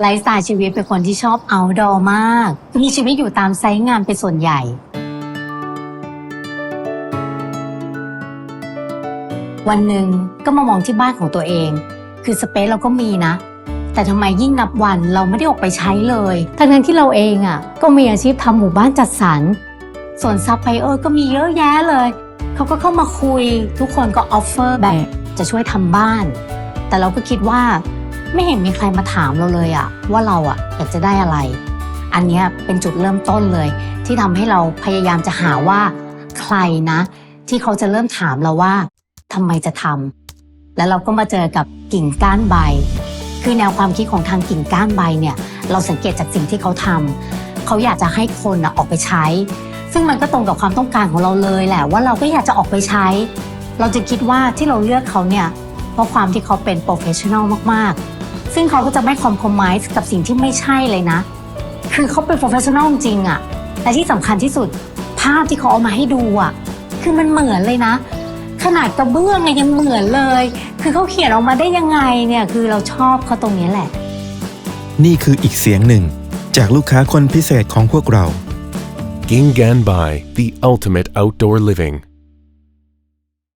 ไลฟ์สไตล์ชีวิตเป็นคนที่ชอบเอาดอมาก มีชีวิตอยู่ตามไซต์งานเป็นส่วนใหญ่ วันหนึ่งก็มามองที่บ้านของตัวเอง คือสเปซเราก็มีนะ แต่ทำไมยิ่งนับวันเราไม่ได้ออกไปใช้เลย ทั้งนั้นที่เราเองอะ่ะ ก็มีอาชีพทำหมู่บ้านจัดสรรส่วนซัพพลายเออร์ก็มีเยอะแยะเลย เขาก็เข้ามาคุย ทุกคนก็ออฟเฟอร์แบบจะช่วยทำบ้าน แต่เราก็คิดว่า ไม่เห็นมีใครมาถามเราเลยอะว่าเราอะอยากจะได้อะไร อันนี้เป็นจุดเริ่มต้นเลย ที่ทำให้เราพยายามจะหาว่า ใครนะ ที่เขาจะเริ่มถามเราว่าทำไมจะทำแล้วเราก็มาเจอกับกิ่งก้านใบ คือแนวความคิดของทางกิ่งก้านใบเนี่ย เราสังเกตจากสิ่งที่เขาทำเขาอยากจะให้คนอะออกไปใช้ ซึ่งมันก็ตรงกับความต้องการของเราเลยแหละว่าเราก็อยากจะออกไปใช้ เราจะคิดว่าที่เราเลือกเขาเนี่ยเพราะความที่เขาเป็นโปรเฟชชั่นอลมากๆ ซึ่งเขาก็จะไม่คอมโพม i s e กับสิ่งที่ไม่ใช่เลยนะ คือเขาเป็นโปรเฟชชั่นอลจริงอะแต่ที่สำคัญที่สุดภาพที่เขาเอามาให้ดูอะคือมันเหมือนเลยนะ ขนาดกระเบื้องเนี่ยยังเหมือนเลย คือเขาเขียนออกมาได้ยังไงเนี่ยคือเราชอบเขาตรงนี้แหละ นี่คืออีกเสียงหนึ่ง จากลูกค้าคนพิเศษของพวกเรา Gingan Bai, the ultimate outdoor living.